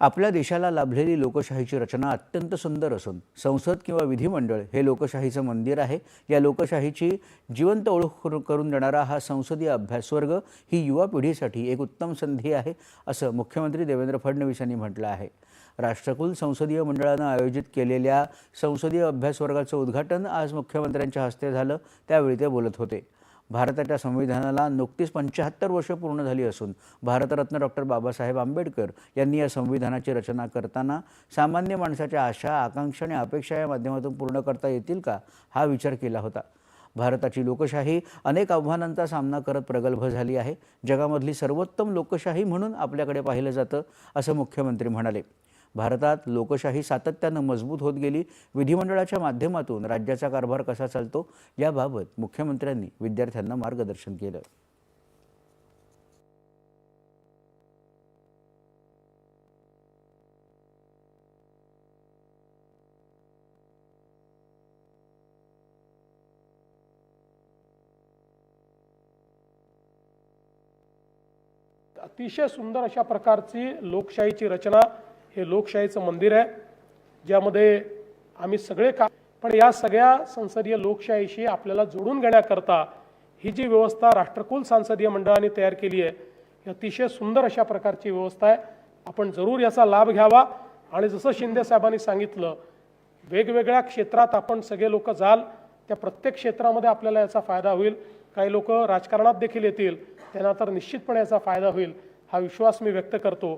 आपल्या देशाला लाभलेली लोकशाहीची रचना अत्यंत सुंदर असून संसद किंवा विधिमंडळ हे लोकशाहीचं मंदिर आहे. या लोकशाहीची जिवंत ओळख करून देणारा हा संसदीय अभ्यासवर्ग ही युवा पिढीसाठी एक उत्तम संधी आहे असं मुख्यमंत्री देवेंद्र फडणवीस यांनी म्हटलं आहे. राष्ट्रकुल संसदीय मंडळानं आयोजित केलेल्या संसदीय अभ्यासवर्गाचं उद्घाटन आज मुख्यमंत्र्यांच्या हस्ते झालं त्यावेळी ते बोलत होते. भारताच्या संविधानाला नुकतीच पंच्याहत्तर वर्ष पूर्ण झाली असून भारतरत्न डॉक्टर बाबासाहेब आंबेडकर यांनी या संविधानाची रचना करताना सामान्य माणसाच्या आशा आकांक्षा आणि अपेक्षा या माध्यमातून पूर्ण करता येतील का हा विचार केला होता. भारताची लोकशाही अनेक आव्हानांचा सामना करत प्रगल्भ झाली आहे. जगामधली सर्वोत्तम लोकशाही म्हणून आपल्याकडे पाहिलं जातं असं मुख्यमंत्री म्हणाले. भारतात लोकशाही सातत्यानं मजबूत होत गेली. विधिमंडळाच्या माध्यमातून राज्याचा कारभार कसा चालतो याबाबत मुख्यमंत्र्यांनी विद्यार्थ्यांना मार्गदर्शन केलं. अतिशय सुंदर अशा प्रकारची लोकशाहीची रचना हे लोकशाहीचं मंदिर आहे ज्यामध्ये आम्ही सगळे का पण या सगळ्या संसदीय लोकशाहीशी आपल्याला जोडून घेण्याकरता ही जी व्यवस्था राष्ट्रकुल संसदीय मंडळाने तयार केली आहे ही अतिशय सुंदर अशा प्रकारची व्यवस्था आहे. आपण जरूर याचा लाभ घ्यावा. आणि जसं शिंदे साहेबांनी सांगितलं वेगवेगळ्या क्षेत्रात आपण सगळे लोक जाल त्या प्रत्येक क्षेत्रामध्ये आपल्याला याचा फायदा होईल. काही लोक राजकारणात देखील येतील त्यांना तर निश्चितपणे याचा फायदा होईल हा विश्वास मी व्यक्त करतो.